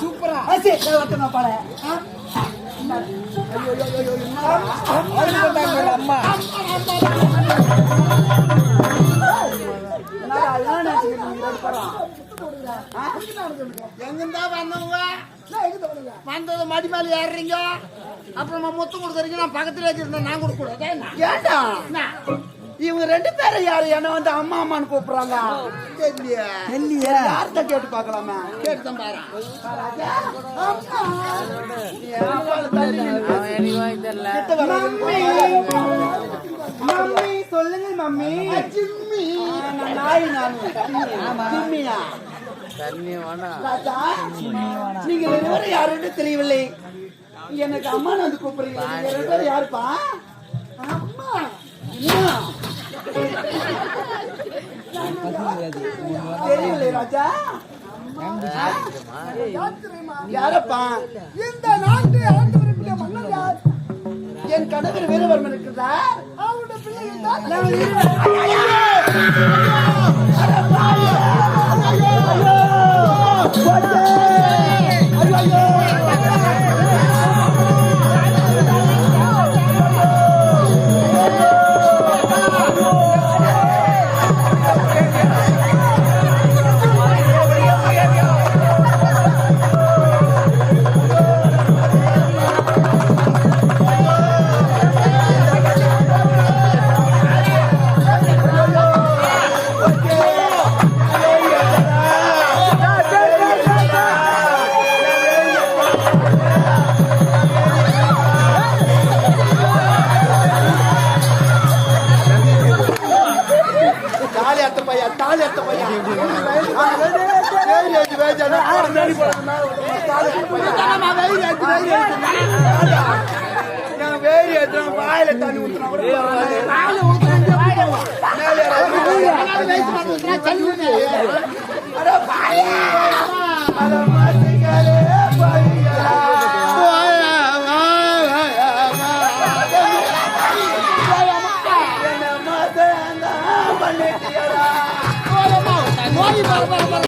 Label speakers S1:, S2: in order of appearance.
S1: சூப்பரா அம்மா எங்கிருந்தா வந்தவங்க? வந்தது மடி மேல ஏறுறீங்க. அப்புறமா முத்தம் கொடுக்குறீங்க நான் பக்கத்துல வச்சிருந்தேன். நான் கொடுக்க கூடாதா
S2: ஏண்டா? இவங்க ரெண்டு பேரும் யாரு? என்ன வந்து அம்மா அம்மான்னு கூப்பிடுறாங்க.
S1: தெரியலையே
S2: இல்லையே யார்கிட்ட கேட்டு பார்க்கலாமே.
S1: கேட்டு தான் பாரு.
S2: மம்மி சொல்லுங்க மம்மி
S1: ஜிம்மி
S2: நான் நாய் நானு ஜிம்மியா நீங்க ரெண்டு பேரும் யாருன்னு தெரியவில்லை எனக்கு அம்மா வந்து கூப்பிடுறீங்க ரெண்டு பேரும் யாருப்பா அம்மா. ராஜா. யாரப்பா?
S1: இந்த நாட்டு ஆண்டவருடைய மன்னர் யார்?
S2: என் கணவர் வீரவர்மன் இருக்கிறதா?
S1: அவருடைய பிள்ளைகள் தான்
S2: அத்த பையா? நான் வேலி அடி வேலி நான் வேலி அடி வாயில தண்ணி ஊத்துனா கூட 可
S1: 一百万